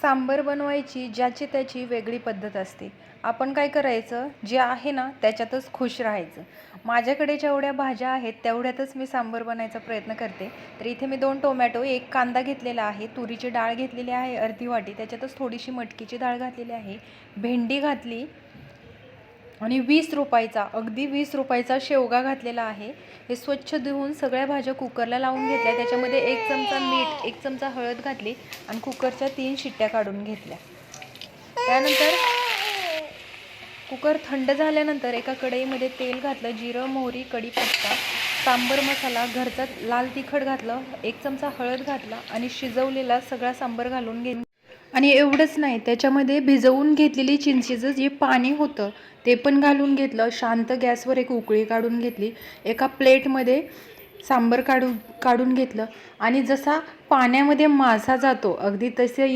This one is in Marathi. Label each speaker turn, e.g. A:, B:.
A: सांबर बनवायची ज्याची त्याची वेगळी पद्धत असते. आपण काय करायचं? जे आहे ना त्याच्यातच खुश राहायचं. माझ्याकडे जेवढ्या भाज्या आहेत तेवढ्यातच मी सांबर बनायचा प्रयत्न करते. तर इथे मी दोन टोमॅटो एक कांदा घेतलेला आहे तुरीची डाळ घेतलेली आहे अर्धी वाटी त्याच्यातच थोडीशी मटकीची डाळ घातलेली आहे भेंडी घातली आणि वीस रुपयाचा अगदी वीस रुपयाचा शेवगा घातलेला आहे. हे स्वच्छ धुवून सगळ्या भाज्या कुकरला लावून घेतल्या. त्याच्यामध्ये एक चमचा मीठ एक चमचा हळद घातली आणि कुकरच्या तीन शिट्ट्या काढून घेतल्या. त्यानंतर कुकर थंड झाल्यानंतर एका कढईमध्ये तेल घातलं जिरं मोहरी कढीपत्ता सांबर मसाला घरचा लाल तिखट घातलं एक चमचा हळद घातला आणि शिजवलेला सगळा सांबर घालून घेऊन आणि एवढंच नाही त्याच्यामध्ये भिजवून घेतलेली चिंचेचं जे पाणी होतं ते पण घालून घेतलं. शांत गॅसवर एक उकळी काढून घेतली. एका प्लेटमध्ये सांबर काढून काढून घेतलं. आणि जसा पाण्यामध्ये मासा जातो अगदी तसे